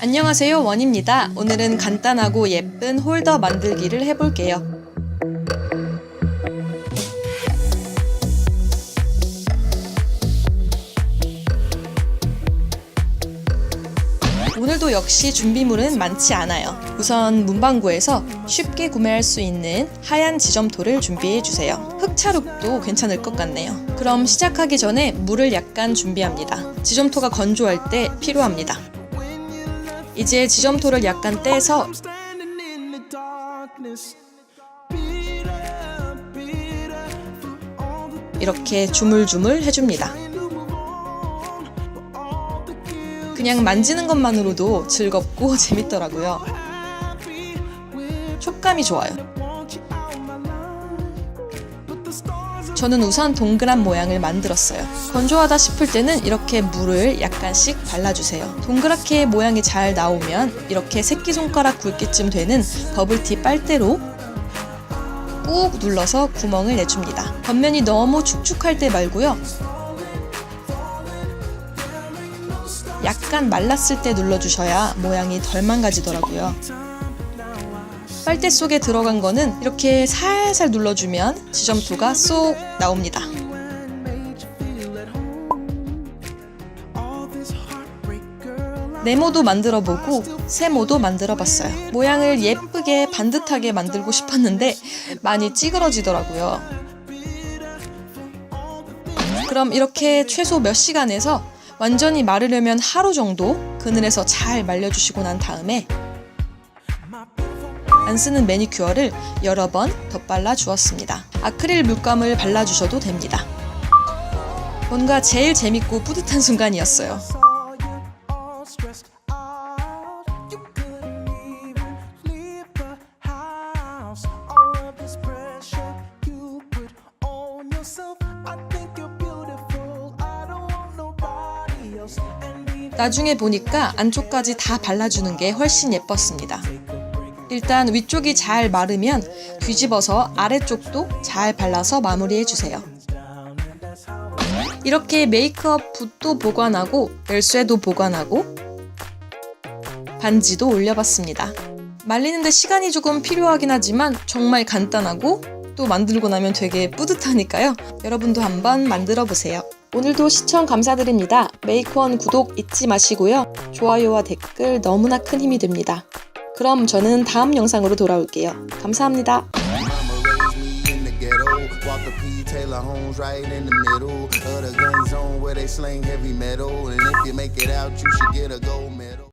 안녕하세요 원입니다. 오늘은 간단하고 예쁜 홀더 만들기를 해볼게요. 오늘도 역시 준비물은 많지 않아요. 우선 문방구에서 쉽게 구매할 수 있는 하얀 지점토를 준비해 주세요. 흑차룩도 괜찮을 것 같네요. 그럼 시작하기 전에 물을 약간 준비합니다. 지점토가 건조할 때 필요합니다. 이제 지점토를 약간 떼서 이렇게 주물주물 해줍니다. 그냥 만지는 것만으로도 즐겁고 재밌더라고요. 촉감이 좋아요. 저는 우선 동그란 모양을 만들었어요. 건조하다 싶을 때는 이렇게 물을 약간씩 발라주세요. 동그랗게 모양이 잘 나오면 이렇게 새끼손가락 굵기쯤 되는 버블티 빨대로 꾹 눌러서 구멍을 내줍니다. 겉면이 너무 축축할 때 말고요. 약간 말랐을 때 눌러주셔야 모양이 덜 망가지더라고요. 빨대 속에 들어간 거는 이렇게 살살 눌러주면 지점토가 쏙 나옵니다. 네모도 만들어 보고 세모도 만들어 봤어요. 모양을 예쁘게 반듯하게 만들고 싶었는데 많이 찌그러지더라고요. 그럼 이렇게 최소 몇 시간에서 완전히 마르려면 하루 정도 그늘에서 잘 말려주시고 난 다음에 안 쓰는 매니큐어를 여러 번 덧발라 주었습니다. 아크릴 물감을 발라주셔도 됩니다. 뭔가 제일 재밌고 뿌듯한 순간이었어요. 나중에 보니까 안쪽까지 다 발라주는 게 훨씬 예뻤습니다. 일단 위쪽이 잘 마르면 뒤집어서 아래쪽도 잘 발라서 마무리해주세요. 이렇게 메이크업 붓도 보관하고 열쇠도 보관하고 반지도 올려봤습니다. 말리는데 시간이 조금 필요하긴 하지만 정말 간단하고 또 만들고 나면 되게 뿌듯하니까요. 여러분도 한번 만들어 보세요. 오늘도 시청 감사드립니다. 메이크원 구독 잊지 마시고요. 좋아요와 댓글 너무나 큰 힘이 됩니다. 그럼 저는 다음 영상으로 돌아올게요. 감사합니다. In the P. Taylor Homes right in the middle of the gun zone where they sling heavy metal. And if you make it out, you should get a gold medal.